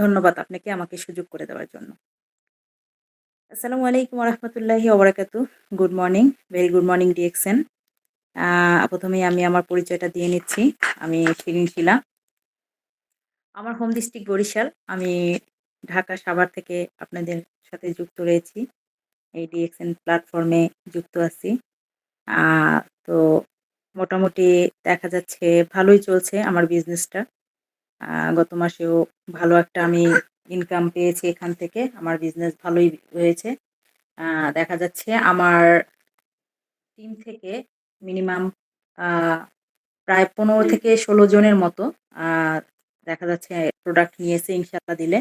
ধন্যবাদ আপনাকে আমাকে সুযোগ করে দেওয়ার জন্য। আসসালামু আলাইকুম ওয়া ওবারাকাতু। Good morning, very good morning ১ম এই আমি আমার পরিচয়টা দিয়ে নিচ্ছি। আমি শিরিন শিলা। আমার হোম ডিস্ট্রিক্ট বরিশাল। আমি ঢাকা সাভার থেকে আপনাদের সাথে যুক্ত রয়েছি। এই ডিএক্সএন প্ল্যাটফর্মে যুক্ত আছি। তো মোটামুটি দেখা যাচ্ছে ভালোই চলছে আমার বিজনেসটা। গত মাসেও ভালো একটা আমি ইনকাম পেয়েছি এখান থেকে। আমার বিজনেস ভালোই হয়েছে। দেখা যাচ্ছে আমার টিম থেকে মিনিমাম প্রায় ১৫ থেকে ১৬ জনের মতো দেখা যাচ্ছে প্রোডাক্ট নিয়েছে ইনশাল্লাহ দিলে।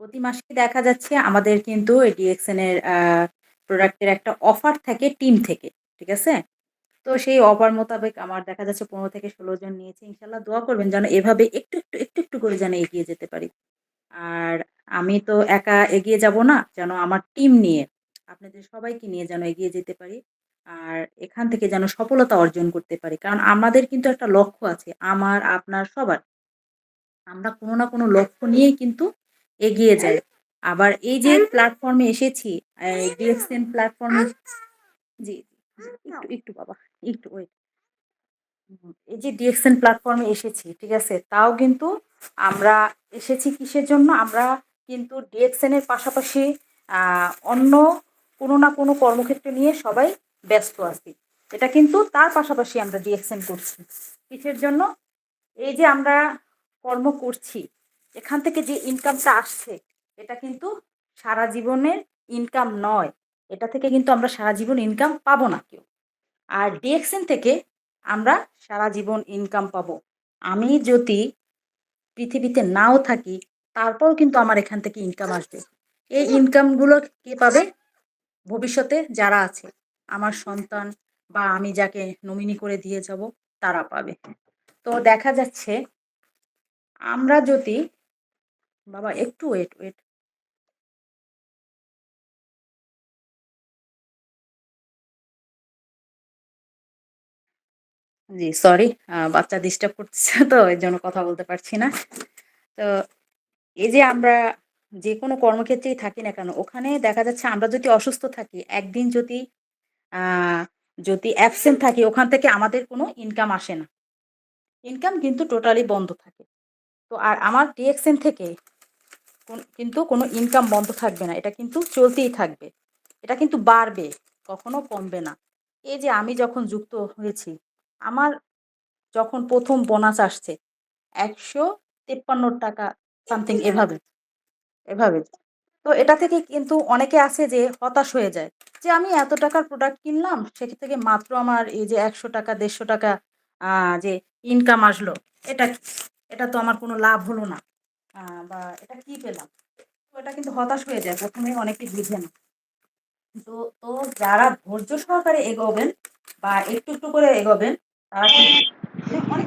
প্রতি মাসে দেখা যাচ্ছে আমাদের কিন্তু এই ডিএক্সএন এর, আ প্রোডাক্টের একটা অফার থাকে টিম থেকে। ঠিক আছে? তো সেই অফার মোতাবেক আমার দেখা যাচ্ছে ১৫ থেকে ১৬ জন নিয়েছে। ইনশাল্লাহ দোয়া করবেন যেন এভাবে একটু, একটু, একটু, একটু করে যেন এগিয়ে যেতে পারি। আর আমি তো একা এগিয়ে যাব না, যেন আমার টিম নিয়ে আপনাদের সবাইকে নিয়ে যেন এগিয়ে যেতে পারি। আর এখান থেকে যেন সফলতা অর্জন করতে পারি। কারণ আমাদের কিন্তু একটা লক্ষ্য আছে। আমার, আপনার সবার। আমরা কোনো না কোনো লক্ষ্য নিয়েই কিন্তু এগিয়ে যাই। আবার এই যে প্ল্যাটফর্মে এসেছি, প্ল্যাটফর্মে জি, একটু, একটু বাবা, একটু ওয়েট। এই যে ডিএক্সএন প্ল্যাটফর্মে এসেছি, ঠিক আছে? তাও কিন্তু আমরা এসেছি কিসের জন্য? আমরা কিন্তু ডিএক্সএন এর পাশাপাশি অন্য কোনো না কোনো কর্মক্ষেত্র নিয়ে সবাই ব্যস্ত আছি। এটা কিন্তু তার পাশাপাশি আমরা ডিএক্সএন করছি। কিসের জন্য? এই যে আমরা কর্ম করছি, এখান থেকে যে ইনকামটা আসছে, এটা কিন্তু সারা জীবনের ইনকাম নয়। এটা থেকে কিন্তু আমরা সারা জীবন ইনকাম পাবো না কেউ। আর ডিএক্সএন থেকে আমরা সারা জীবন ইনকাম পাবো। আমি যদি পৃথিবীতে নাও থাকি, তারপরও কিন্তু আমার এখান থেকে ইনকাম আসবে। এই ইনকামগুলো কে পাবে? ভবিষ্যতে যারা আছে। আমার সন্তান বা আমি যাকে নমিনি করে দিয়ে যাব, তারা পাবে। তো দেখা যাচ্ছে আমরা যদি বাবা একটু ওয়েট, ওয়েট। জি, সরি। বাচ্চা ডিস্টার্ব করতেছে তো এজন্য কথা বলতে পারছি না। তো এই যে আমরা যেকোনো কর্মক্ষেত্রেই থাকি না কেন, ওখানে দেখা যাচ্ছে আমরা যদি অসুস্থ থাকি, একদিন যদি যদি অ্যাবসেন্ট থাকি, ওখান থেকে আমাদের কোনো ইনকাম আসে না। ইনকাম কিন্তু টোটালি বন্ধ থাকে। তো আর আমার ডিএক্সএন থেকে কোন কিন্তু কোনো ইনকাম বন্ধ থাকবে না। এটা কিন্তু চলতেই থাকবে। এটা কিন্তু বাড়বে, কখনো কমবে না। এই যে আমি যখন যুক্ত হয়েছি, আমার যখন প্রথম বোনাস আসছে ৳১৫৩ সামথিং এভাবে, এভাবে। তো এটা থেকে কিন্তু অনেকে আছে যে হতাশ হয়ে যায়। যে আমি এত টাকার প্রোডাক্ট কিনলাম, সেখান থেকে মাত্র আমার এই যে একশো টাকা দেড়শো টাকা যে ইনকাম আসলো, এটা এটা তো আমার কোনো লাভ হলো না। বা এটা কি পেলাম? তো এটা কিন্তু হতাশ হয়ে যায়। ১ম এ অনেকে বুঝে না। তো তো যারা ধৈর্য সহকারে এগোবেন বা একটু, একটু করে এগোবেন, অনেক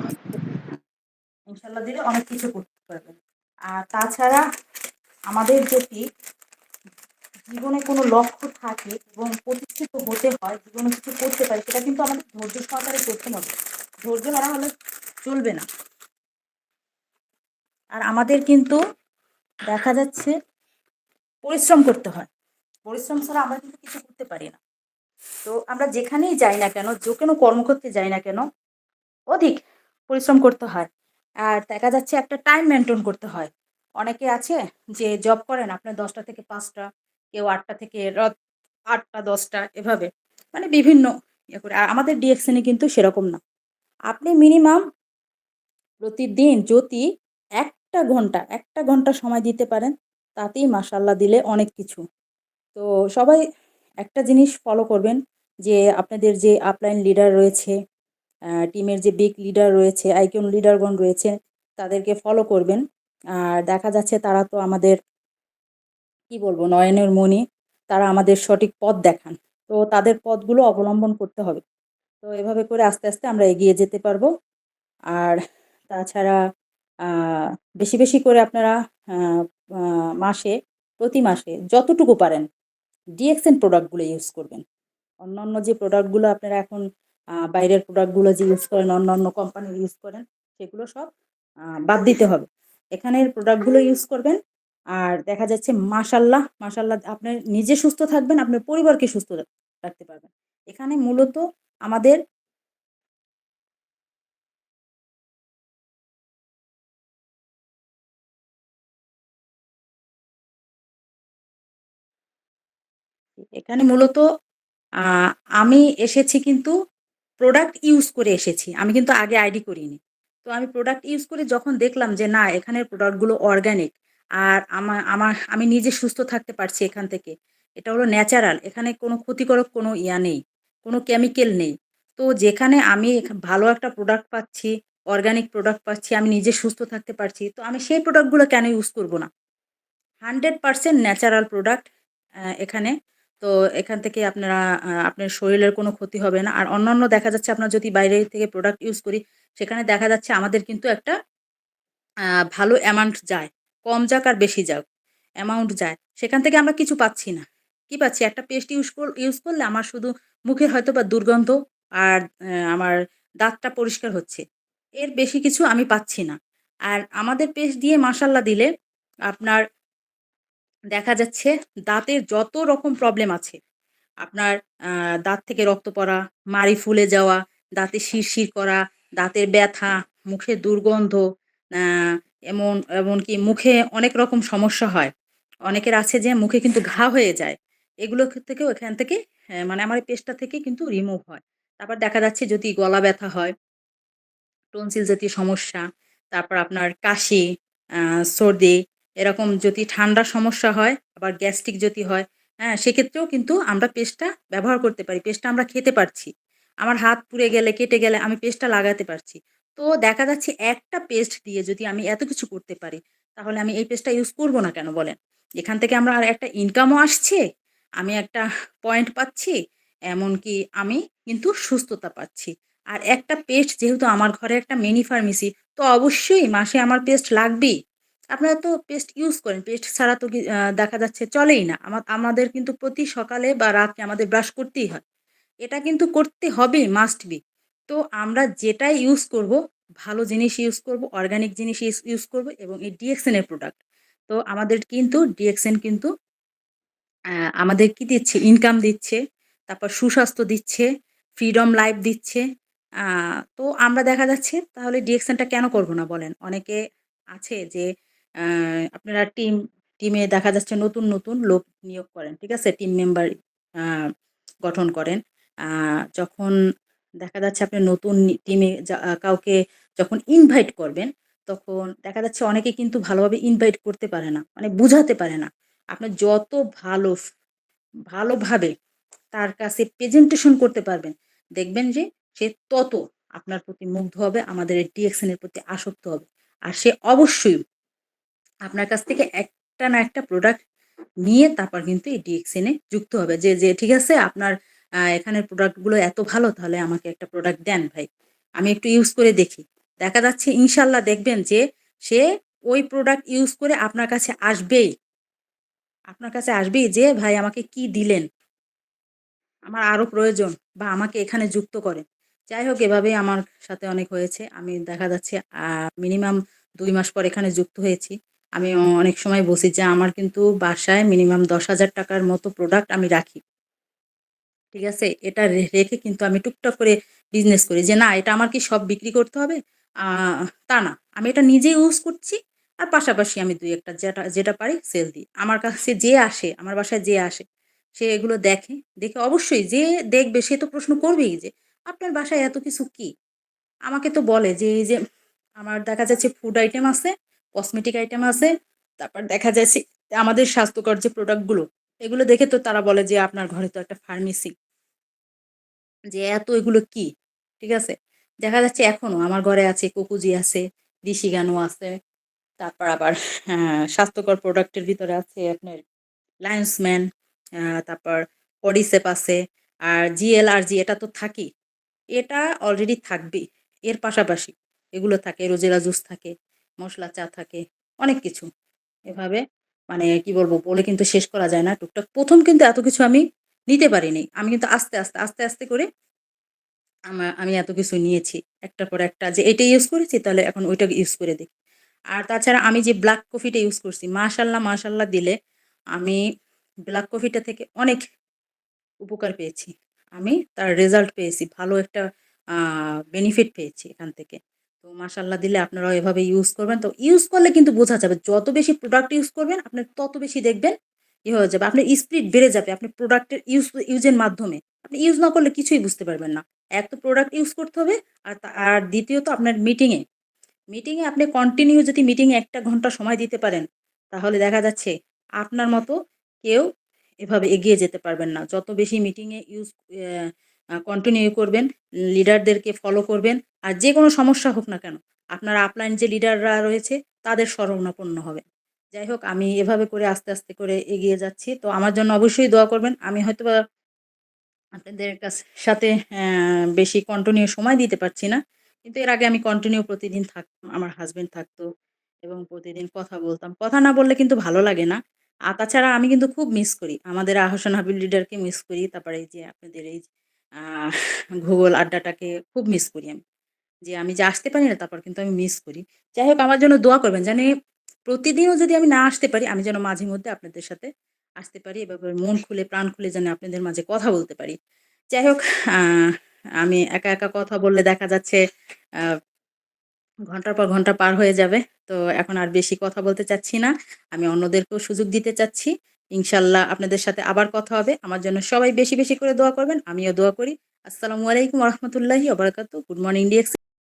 দিলে অনেক কিছু করতে পারবেন। আর তাছাড়া আমাদের যদি জীবনে কোনো লক্ষ্য থাকে এবং প্রতিষ্ঠিত হতে হয়, জীবনে কিছু করতে পারি, সেটা কিন্তু আমাদের ধৈর্য সহকারে করতে হবে। ধৈর্য হারা হলে চলবে না। আর আমাদের কিন্তু দেখা যাচ্ছে পরিশ্রম করতে হয়। পরিশ্রম ছাড়া আমরা কিন্তু কিছু করতে পারি না। তো আমরা যেখানেই যাই না কেন, যেকোনো কর্মক্ষেত্রে যাই না কেন, অধিক পরিশ্রম করতে হয়। আর দেখা যাচ্ছে একটা টাইম মেইনটেইন করতে হয়। অনেকে আছে যে জব করেন আপনার দশটা থেকে পাঁচটা কেউ আটটা থেকে রাত আটটা দশটা এভাবে। মানে বিভিন্ন ইয়ে করে। আর আমাদের ডিএক্সএন এ কিন্তু সেরকম না। আপনি মিনিমাম প্রতিদিন যদি একটা ঘণ্টা, একটা ঘণ্টা সময় দিতে পারেন, তাতেই মাশাআল্লাহ দিলে অনেক কিছু। তো সবাই একটা জিনিস ফলো করবেন যে আপনাদের যে আপলাইন লিডার রয়েছে, টিমের যে বিগ লিডার রয়েছে, আইকন লিডারগণ রয়েছে, তাদেরকে ফলো করবেন। আর দেখা যাচ্ছে তারা তো আমাদের কি বলব নয়নের মণি। তারা আমাদের সঠিক পথ দেখান। তো তাদের পথগুলো অবলম্বন করতে হবে। তো এভাবে করে আস্তে, আস্তে আমরা এগিয়ে যেতে পারব। আর তাছাড়া বেশি, বেশি করে আপনারা মাসে, প্রতি মাসে যতটুকু পারেন ডিএক্সএন প্রোডাক্টগুলো ইউজ করবেন। অন্যান্য যে প্রোডাক্টগুলো আপনারা এখন বাইরের প্রোডাক্টগুলো যে ইউজ করেন, অন্যান্য কোম্পানির ইউজ করেন, সেগুলো সব বাদ দিতে হবে। এখানের প্রোডাক্টগুলো ইউজ করবেন আর দেখা যাচ্ছে মাসাল্লাহ মাসাল্লাহ আপনি নিজে সুস্থ থাকবেন আপনার পরিবারকে সুস্থ রাখতে পারবেন এখানে মূলত আমাদের এখানে মূলত আমি এসেছি কিন্তু প্রোডাক্ট ইউজ করে এসেছি। আমি কিন্তু আগে আইডি করিনি। তো আমি প্রোডাক্ট ইউজ করে যখন দেখলাম যে না, এখানের প্রোডাক্টগুলো অর্গ্যানিক আর আমার আমার, আমি নিজে সুস্থ থাকতে পারছি এখান থেকে, এটা হলো ন্যাচারাল এখানে কোনো ক্ষতিকারক কোনো ইয়া নেই, কোনো কেমিক্যাল নেই। তো যেখানে আমি ভালো একটা প্রোডাক্ট পাচ্ছি অর্গ্যানিক প্রোডাক্ট পাচ্ছি, আমি নিজে সুস্থ থাকতে পারছি, তো আমি সেই প্রোডাক্টগুলো কেন ইউজ করব না? হান্ড্রেড পারসেন্ট ন্যাচারাল প্রোডাক্ট এখানে তো এখান থেকে আপনারা আপনার শরীরের কোনো ক্ষতি হবে না। আর অন্যান্য দেখা যাচ্ছে আপনার যদি বাইরে থেকে প্রোডাক্ট ইউজ করি, সেখানে দেখা যাচ্ছে আমাদের কিন্তু একটা ভালো অ্যামাউন্ট যায়। কম যাক আর বেশি যাক অ্যামাউন্ট যায়। সেখান থেকে আমরা কিছু পাচ্ছি না। কি পাচ্ছি? একটা পেস্ট ইউজ ইউজ করলে আমার শুধু মুখের হয়তো বা দুর্গন্ধ আর আমার দাঁতটা পরিষ্কার হচ্ছে। এর বেশি কিছু আমি পাচ্ছি না। আর আমাদের পেস্ট দিয়ে মাসাল্লা দিলে আপনার দেখা যাচ্ছে দাঁতের যত রকম প্রবলেম আছে, আপনার দাঁত থেকে রক্ত পড়া, মাড়ি ফুলে যাওয়া, দাঁতে শিরশির করা, দাঁতের ব্যথা, মুখে দুর্গন্ধ এমন, এমনকি মুখে অনেক রকম সমস্যা হয়। অনেকের আছে যে মুখে কিন্তু ঘা হয়ে যায়। এগুলো থেকেও এখান থেকে মানে আমার এই পেস্টটা থেকে কিন্তু রিমুভ হয়। তারপর দেখা যাচ্ছে যদি গলা ব্যথা হয় টনসিল জাতীয় সমস্যা, তারপর আপনার কাশি সর্দি এরকম যদি ঠান্ডার সমস্যা হয়, আবার গ্যাস্ট্রিক যদি হয় হ্যাঁ সেক্ষেত্রেও কিন্তু আমরা পেস্টটা ব্যবহার করতে পারি। পেস্টটা আমরা খেতে পারছি। আমার হাত পুড়ে গেলে, কেটে গেলে আমি পেস্টটা লাগাতে পারছি। তো দেখা যাচ্ছে একটা পেস্ট দিয়ে যদি আমি এত কিছু করতে পারি, তাহলে আমি এই পেস্টটা ইউজ করব না কেন বলেন? এখান থেকে আমরা আর একটা ইনকামও আসছে, আমি একটা পয়েন্ট পাচ্ছি, এমনকি আমি কিন্তু সুস্থতা পাচ্ছি। আর একটা পেস্ট যেহেতু আমার ঘরে একটা মিনি ফার্মেসি তো অবশ্যই মাসে আমার পেস্ট লাগবেই। আপনারা তো পেস্ট ইউজ করেন। পেস্ট ছাড়া তো দেখা যাচ্ছে চলেই না। আমাদের কিন্তু প্রতি সকালে বা রাতে আমাদের ব্রাশ করতেই হয়। এটা কিন্তু করতে হবে মাস্ট বি তো আমরা যেটাই ইউজ করব, ভালো জিনিস ইউজ করব অর্গানিক জিনিস ইউজ করব এবং এই ডিএক্সেনের প্রোডাক্ট তো আমাদের কিন্তু ডিএক্সেন কিন্তু আমাদের কি দিচ্ছে? ইনকাম দিচ্ছে, তারপর সুস্বাস্থ্য দিচ্ছে ফ্রিডম লাইফ দিচ্ছে তো আমরা দেখা যাচ্ছে, তাহলে ডিএক্সেনটা কেন করব না বলেন? অনেকে আছে যে আপনারা টিম টিমে দেখা যাচ্ছে নতুন নতুন লোক নিয়োগ করেন, ঠিক আছে? টিম মেম্বার গঠন করেন। যখন দেখা যাচ্ছে আপনি নতুন টিমে কাউকে যখন ইনভাইট করবেন, তখন দেখা যাচ্ছে অনেকে কিন্তু ভালোভাবে ইনভাইট করতে পারে না মানে বুঝাতে পারে না। আপনি যত ভালো, ভালোভাবে তার কাছে প্রেজেন্টেশন করতে পারবেন, দেখবেন যে সে তত আপনার প্রতি মুগ্ধ হবে, আমাদের ডিএক্সএনের প্রতি আসক্ত হবে। আর সে অবশ্যই আপনার কাছ থেকে একটা না একটা প্রোডাক্ট নিয়ে তারপর কিন্তু এই ডিএক্সএনে যুক্ত হবে। যে যে, ঠিক আছে, আপনার এখানের প্রোডাক্টগুলো এত ভালো, তাহলে আমাকে একটা প্রোডাক্ট দেন ভাই। আমি একটু ইউজ করে দেখি। দেখা যাচ্ছে ইনশাল্লাহ দেখবেন যে, সে ওই প্রোডাক্ট ইউজ করে আপনার কাছে আসবেই। আপনার কাছে আসবেই যে, ভাই, আমাকে কি দিলেন? আমার আরও প্রয়োজন বা আমাকে এখানে যুক্ত করে যাই হোক, এভাবেই আমার সাথে অনেক হয়েছে। আমি দেখা যাচ্ছে মিনিমাম দুই মাস পর এখানে যুক্ত হয়েছি। আমি অনেক সময় বসি যে আমার কিন্তু বাসায় মিনিমাম দশ হাজার টাকার মতো প্রোডাক্ট আমি রাখি। ঠিক আছে? এটা রেখে কিন্তু আমি টুকটাক করে বিজনেস করি যে না, এটা আমার কি সব বিক্রি করতে হবে? তা না। আমি এটা নিজে ইউজ করছি আর পাশাপাশি আমি দুই একটা যেটা যেটা পারি সেল দিই। আমার কাছে যে আসে, আমার বাসায় যে আসে, সে এগুলো দেখে দেখে অবশ্যই যে দেখবে সে তো প্রশ্ন করবেই যে, আপনার বাসায় এত কিছু কি? আমাকে তো বলে যে, এই যে আমার দেখা যাচ্ছে ফুড আইটেম আছে কসমেটিক আইটেম আছে, তারপর দেখা যাচ্ছে আমাদের স্বাস্থ্যকর যে প্রোডাক্টগুলো এগুলো দেখে তো তারা বলে যে আপনার ঘরে তো একটা ফার্মেসি যে এত এগুলো কি? ঠিক আছে? দেখা যাচ্ছে এখনও আমার ঘরে আছে কুকুজি আছে, দিশি গানও আছে, তারপর আবার স্বাস্থ্যকর প্রোডাক্টের ভিতরে আছে আপনার লায়ন্সম্যান তারপর পডিসেপ আছে, আর জিএল আর জি এটা তো থাকি এটা অলরেডি থাকবেই, এর পাশাপাশি এগুলো থাকে, রোজেরা জুস থাকে। মশলা, চা থাকে, অনেক কিছু। এভাবে মানে কি বলব, বলে কিন্তু শেষ করা যায় না। টুকটাক প্রথম কিন্তু এত কিছু আমি নিতে পারিনি। আমি কিন্তু আস্তে আস্তে আস্তে আস্তে করে আমি এত কিছু নিয়েছি একটার পর একটা। যে এটা ইউজ করেছি, তাহলে এখন ওইটা ইউজ করে দেখি। আর তাছাড়া আমি যে ব্ল্যাক কফিটা ইউজ করছি, মাশাল্লাহ মাশাল্লাহ দিলে আমি ব্ল্যাক কফিটা থেকে অনেক উপকার পেয়েছি। আমি তার রেজাল্ট পেয়েছি, ভালো একটা বেনিফিট পেয়েছি এখান থেকে। তো মাশাল্লাহ দিলে আপনারাও এভাবে ইউজ করবেন। তো ইউজ করলে কিন্তু বোঝা যাবে যত বেশি প্রোডাক্ট ইউজ করবেন, আপনি তত বেশি দেখবেন ই হয়ে যাবে। আপনার স্পিড বেড়ে যাবে আপনি প্রোডাক্টের ইউজ ইউজের মাধ্যমে। আপনি ইউজ না করলে কিছুই বুঝতে পারবেন না। এক তো প্রোডাক্ট ইউজ করতে হবে আর আর দ্বিতীয়ত আপনার মিটিংয়ে মিটিংয়ে আপনি কন্টিনিউ যদি মিটিংয়ে একটা ঘণ্টা সময় দিতে পারেন, তাহলে দেখা যাচ্ছে আপনার মতো কেউ এভাবে এগিয়ে যেতে পারবেন না। যত বেশি মিটিংয়ে ইউজ কন্টিনিউ করবেন লিডারদেরকে ফলো করবেন, আর যে কোনো সমস্যা হোক না কেন, আপনার আপলাইন যে লিডাররা রয়েছে, তাদের শরণাপন্ন হবে যাই হোক, আমি এভাবে করে আস্তে আস্তে করে এগিয়ে যাচ্ছি। তো আমার জন্য অবশ্যই দোয়া করবেন, আমি হয়তো বা আপনাদের কাছ, সাথে বেশি কন্টিনিউ সময় দিতে পারছি না, কিন্তু এর আগে আমি কন্টিনিউ প্রতিদিন থাকতাম, আমার হাজবেন্ড থাকতো এবং প্রতিদিন কথা বলতাম। কথা না বললে কিন্তু ভালো লাগে না। আর তাছাড়া আমি কিন্তু খুব মিস করি, আমাদের আহসান হাবিব লিডারকে মিস করি, তারপরে এই যে আপনাদের এই ভূগোল আড্ডাটাকে খুব মিস করি আমি। যে আমি যে আসতে পারি না, তারপর কিন্তু আমি মিস করি। যাই হোক, আমার জন্য দোয়া করবেন জানি প্রতিদিনও যদি আমি না আসতে পারি, আমি যেন মাঝে মধ্যে আপনাদের সাথে আসতে পারি এভাবে মন খুলে, প্রাণ খুলে যেন আপনাদের মাঝে কথা বলতে পারি। যাই হোক আমি একা একা কথা বললে দেখা যাচ্ছে ঘণ্টার পর ঘণ্টা পার হয়ে যাবে। তো এখন আর বেশি কথা বলতে চাচ্ছি না। আমি অন্যদেরকেও সুযোগ দিতে চাচ্ছি। ইনশাল্লাহ আপনাদের সাথে আবার কথা হবে। আমার জন্য সবাই বেশি বেশি করে দোয়া করবেন, আমিও দোয়া করি। আসসালামু আলাইকুম রহমতুল্লাহি ওবরাকাতু গুড মর্নিং ডিএক্স